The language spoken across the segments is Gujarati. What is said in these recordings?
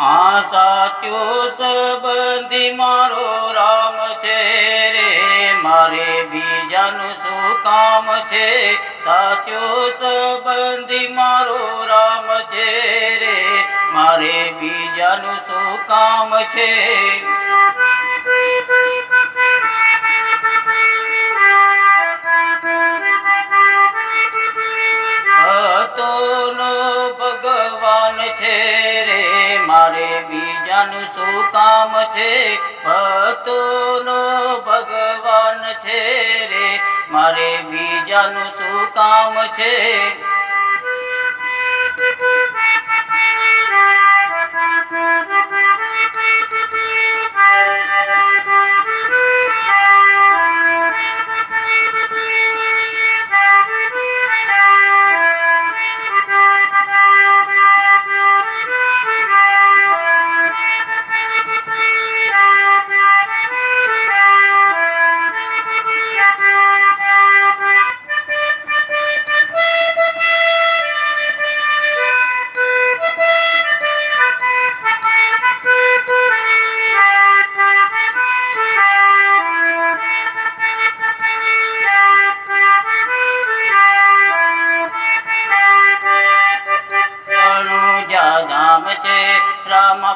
આ સાચો સંબંધી મારો રામ છે રે, મારે બીજાનું શું કામ છે? સાચો સંબંધી મારો રામ છે રે, મારે બીજાનું શું કામ છે? બીજાનું શું કામ છે? ભક્તોનો ભગવાન છે રે. મારે બીજાનું શું કામ છે?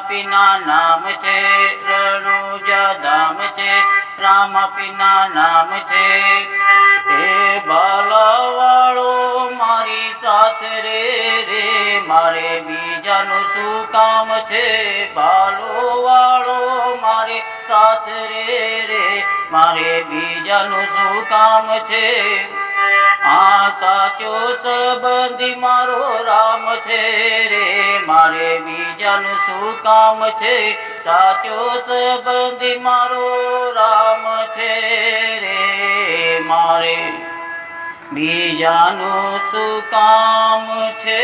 પીના નામ છે રણુજા ધામ છે રામ પીના નામ છે હે બાલાવાળો મારી સાથે રે રે મારે બીજાનું શું કામ છે બાલો વાળો મારે સાથે રે રે મારે બીજાનું શું કામ છે આ સાચો સંબંધી, મારો રામ છે રે, મારે બીજાનું શું કામ છે? સાચો સંબંધી, મારો રામ છે રે, મારે બીજાનું શું કામ છે?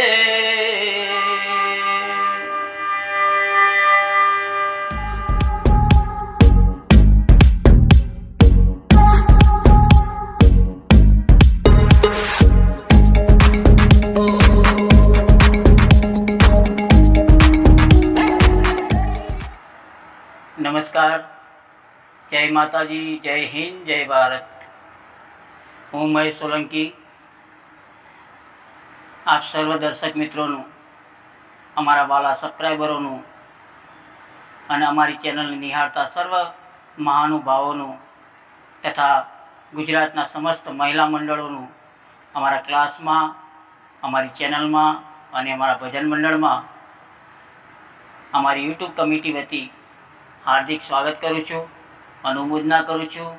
નમસ્કાર. જય માતાજી, જય હિન્દ, જય ભારત. હું મહેશ સોલંકી. આપ સર્વ દર્શક મિત્રોનું, અમારા વાલા સબસ્ક્રાઈબરોનું અને અમારી ચેનલને નિહાળતા સર્વ મહાનુભાવોનું તથા ગુજરાતના સમસ્ત મહિલા મંડળોનું અમારા ક્લાસમાં, અમારી ચેનલમાં અને અમારા ભજન મંડળમાં અમારી યુટ્યુબ કમિટી વતી હાર્દિક સ્વાગત કરું છું, અનુમોદના કરું છું.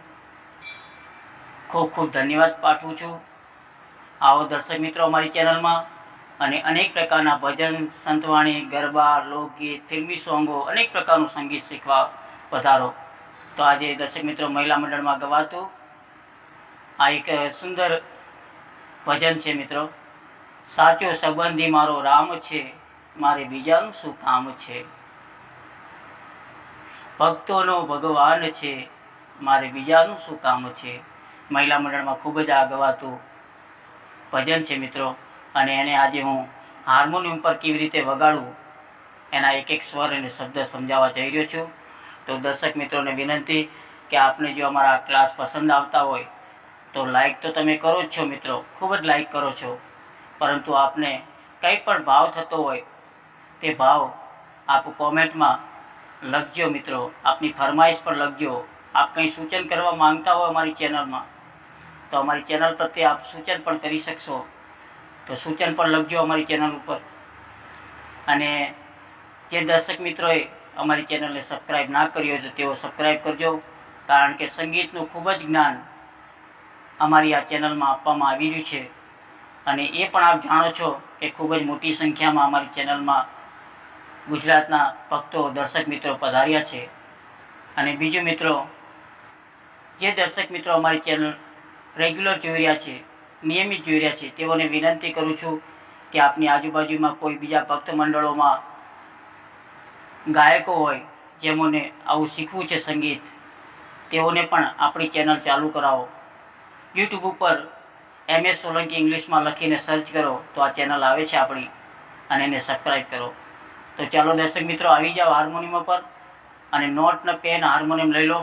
ખૂબ ખૂબ ધન્યવાદ પાઠવું છું. આવો દર્શક મિત્રો અમારી ચેનલમાં અને અનેક પ્રકારના ભજન, સંતવાણી, ગરબા, લોકગીત, ફિલ્મી સોંગો, અનેક પ્રકારનું સંગીત શીખવા વધારો. તો આજે દર્શક મિત્રો મહિલા મંડળમાં ગવાતું આ એક સુંદર ભજન છે મિત્રો. સાચો સંબંધી મારો રામ છે, મારે બીજાનું શું કામ છે? ભક્તોનો ભગવાન છે. મારે બીજાનું શું કામ છે? મહિલા મંડળમાં ખૂબ જ આ ગવાતું ભજન છે મિત્રો. અને એને આજે હું હાર્મોનિયમ પર કેવી રીતે વગાડવું એના એક એક સ્વર અને શબ્દ સમજાવવા જઈ રહ્યો છું. તો દર્શક મિત્રોને વિનંતી કે આપને જો અમારા ક્લાસ પસંદ આવતા હોય, તો લાઈક તો તમે કરો જ છો મિત્રો. ખૂબ જ લાઈક કરો છો. પરંતુ આપને કંઈ પણ ભાવ થતો હોય, તે ભાવ આપ કોમેન્ટમાં લખજો મિત્રો, આપની ફરમાઈશ પર લખજો. આપ કંઈ સૂચન કરવા માંગતા હોય અમારી ચેનલમાં, તો અમારી ચેનલ પ્રત્યે આપ સૂચન પણ કરી શકશો. તો સૂચન પણ લખજો અમારી ચેનલ ઉપર. અને જે દર્શક મિત્રોએ અમારી ચેનલને સબસ્ક્રાઈબ ના કરી હોય તો તેઓ સબસ્ક્રાઈબ કરજો, કારણ કે સંગીતનું ખૂબ જ જ્ઞાન અમારી આ ચેનલમાં આપવામાં આવી રહ્યું છે. અને એ પણ આપ જાણો છો કે ખૂબ જ મોટી સંખ્યામાં અમારી ચેનલમાં ગુજરાતના ભક્તો દર્શક મિત્રો પધાર્યા છે. અને બીજું મિત્રો, જે દર્શક મિત્રો અમારી ચેનલ રેગ્યુલર જોઈ રહ્યા છે, નિયમિત જોઈ રહ્યા છે, તેઓને વિનંતી કરું છું કે આપની આજુબાજુમાં કોઈ બીજા ભક્ત મંડળોમાં ગાયકો હોય, જેમોને આવું શીખવું છે સંગીત, તેઓને પણ આપણી ચેનલ ચાલુ કરાવો. યુટ્યુબ ઉપર એમ એસ સોલંકી ઇંગ્લિશમાં લખીને સર્ચ કરો, તો આ ચેનલ આવે છે આપણી, અને એને સબસ્ક્રાઈબ કરો. તો ચાલો દર્શક મિત્રો, આવી જાઓ હાર્મોનિયમ ઉપર અને નોટ ને પેન હાર્મોનિયમ લઈ લો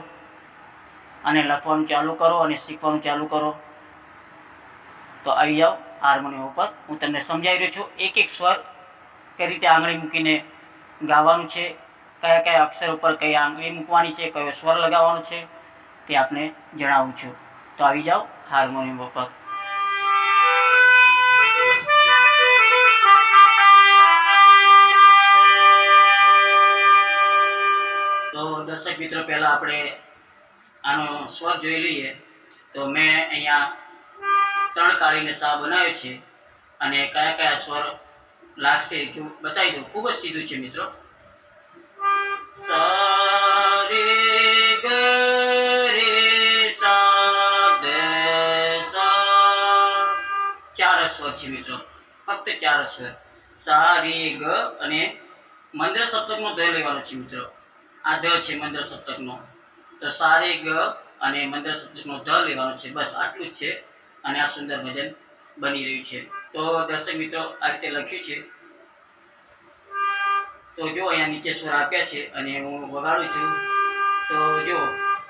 અને લખવાનું ચાલુ કરો અને શીખવાનું ચાલુ કરો. તો આવી જાઓ હાર્મોનિયમ ઉપર. હું તમને સમજાવી રહ્યો છું, એક એક સ્વર કઈ રીતે આંગળી મૂકીને ગાવાનું છે, કયા કયા અક્ષર ઉપર કઈ આંગળી મૂકવાની છે, કયો સ્વર લગાવવાનો છે તે આપને જણાવું છું. તો આવી જાઓ હાર્મોનિયમ ઉપર. દર્શક મિત્રો, પહેલાં આપણે આનો સ્વર જોઈ લઈએ. તો મેં અહીંયા ત્રણ કાળીને સા બનાવ્યો છે અને કયા કયા સ્વર લાગશે જો બતાવી દઉં. ખૂબ જ સીધું છે મિત્રો. સા રે સા સા ચાર સ્વર છે મિત્રો. ફક્ત ચાર સ્વર. સા રે ગ અને મંદ્ર સપ્તકનો ધ લેવાનો છે મિત્રો. આ છે મંત્ર સપ્તકનો. તો સા ગ અને મંત્ર સપ્તકનો ધ લેવાનો છે. બસ આટલું જ છે અને આ સુંદર ભજન બની રહ્યું છે. તો દર્શક મિત્રો, આ રીતે લખ્યું છે. તો જો અહીંયા નીચે સ્વર આપ્યા છે અને હું વગાડું છું. તો જો,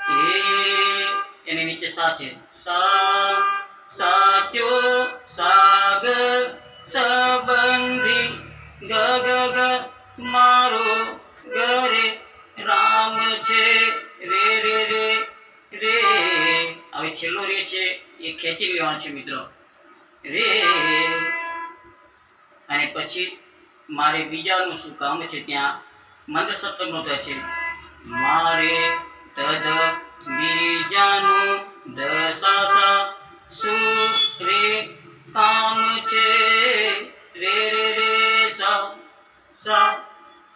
એ એની નીચે સા છે. સા, સાચો સાગ છેલ્લો રે છે એ ખેંચી લેવાનો છે મિત્રો. રે. અને પછી મારે બીજાનું શું કામ છે ત્યાં? મંત્ર સપ્તમનો ધ છે. મારે ધ બીજાનું ધ સા રે કામ છે? રે રે રે, સા સા.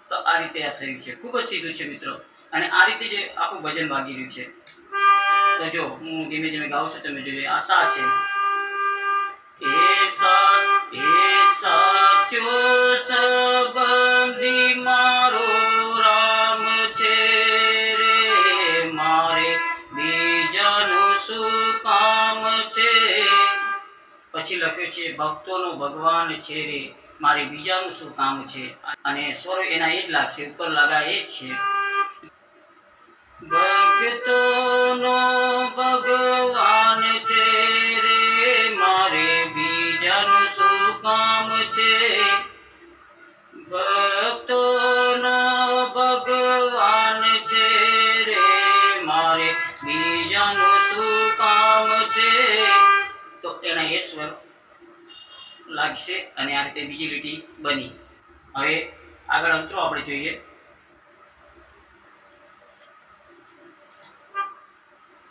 તો આ રીતે આ થયું છે. ખૂબ જ સીધું છે મિત્રો. અને આ રીતે જે આખું ભજન વાગી રહ્યું છે. તો જો, હું ધીમે ધીમે ગાઉં છું, તમે જોઈએ આ છે. મારો રામ છે બીજાનું શું કામ છે? પછી લખ્યું છે, ભક્તોનો ભગવાન છે રે, મારે બીજાનું શું કામ છે? અને સ્વર એના એ જ લાગશે, ઉપર લગા એ જ છે. ભક્તોનો ભગવાન છે રે, મારે બીજાનું શું કામ છે? ભક્તોનો ભગવાન છે રે, મારે બીજાનું શું કામ છે? તો એના એ સ્વર લાગશે અને આ રીતે બીજી લીટી બની. હવે આગળ અંતરો આપણે જોઈએ.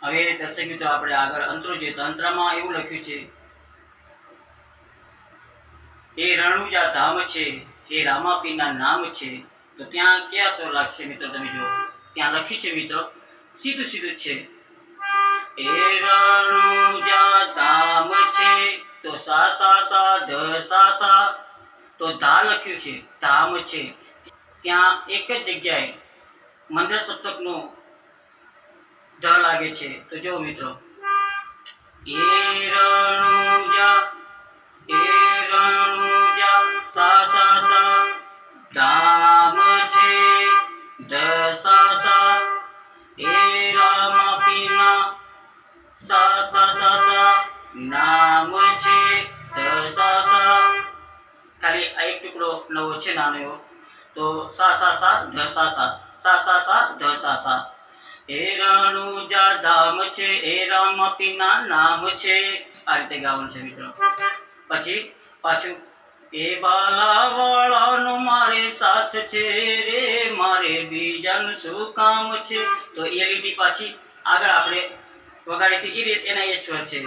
હવે દર્શક મિત્રો, આપણે આગળ અંતરો જોઈએ તો અંતરામાં એવું લખ્યું છે. એ રણુજા ધામ છે, એ રામાપીના નામ છે. તો ત્યાં કયા સ્વર લાગશે મિત્રો તમે જુઓ. ત્યાં લખ્યું છે મિત્રો, સીધું સીધું જ છે. એ રણુજા ધામ છે, તો સા સા સા ધ સા સા. તો ધા લખ્યું છે, ધામ છે. ત્યાં એક જ જગ્યાએ મંત્ર સપ્તકનું ધ લાગે છે તો જો મિત્રો એ રણુજા એ રણુજા સા સા સા ધામ છે ધ સા સા એ રામાપીના સા સા સા સા નામ છે ધ સા સા ખાલી આ એક ટુકડો નવો છે નાનો એવો તો સા સા સા ધ સા સા સા સા સા ધ સા સા એ રણુજા ધામ છે, એ રામાપીના નામ છે. આ રીતે ગાવાનું છે પછી પાછું, એ બાલાવાળાનો મારે સાથ છે રે, મારે બીજાનું શું કામ છે? તો એ લીટી પાછી આગળ આપણે વગાડી એ એના એ સ્વર છે.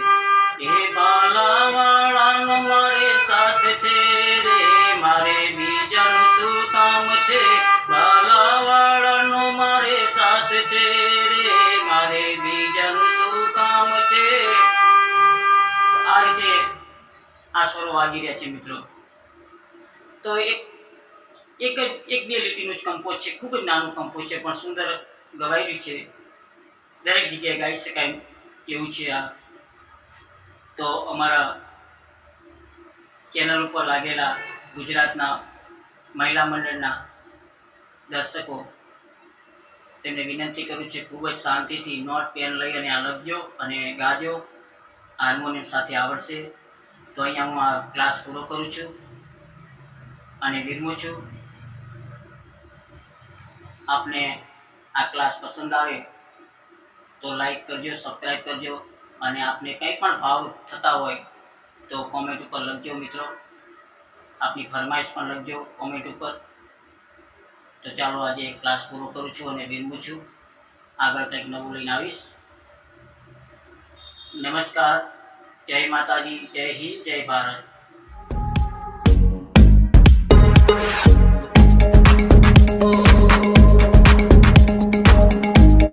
એ બાલાવાળાનો મારે સાથ છે રે, મારે આ સ્વરો વાગી રહ્યા છે મિત્રો. તો એક એક જ, એક બે લીટીનું જ કંપોઝ છે, ખૂબ જ નાનું કંપોઝ છે, પણ સુંદર ગવાયેલું છે. દરેક જગ્યાએ ગાઈ શકાય એવું છે આ. તો અમારા ચેનલ ઉપર લાગેલા ગુજરાતના મહિલા મંડળના દર્શકો, તેમને વિનંતી કરું છું, ખૂબ જ શાંતિથી નોટ, પેન લઈ અને આ લખજો અને ગાજો. હાર્મોનિયમ સાથે આવડશે. તો અહીંયા હું આ ક્લાસ પૂરો કરું છું અને વિરમું છું. આપને આ ક્લાસ પસંદ આવે તો લાઈક કરજો સબસ્ક્રાઈબ કરજો અને આપને કંઈ પણ ભાવ થતા હોય તો કોમેન્ટ ઉપર લખજો મિત્રો. આપની ફરમાઈશ પણ લખજો કોમેન્ટ ઉપર. તો ચાલો આજે ક્લાસ પૂરો કરું છું અને વિરમું છું. આગળ કંઈક નવું લઈને આવીશ. નમસ્કાર. જય માતાજી જય હિન્દ જય ભારત. Oh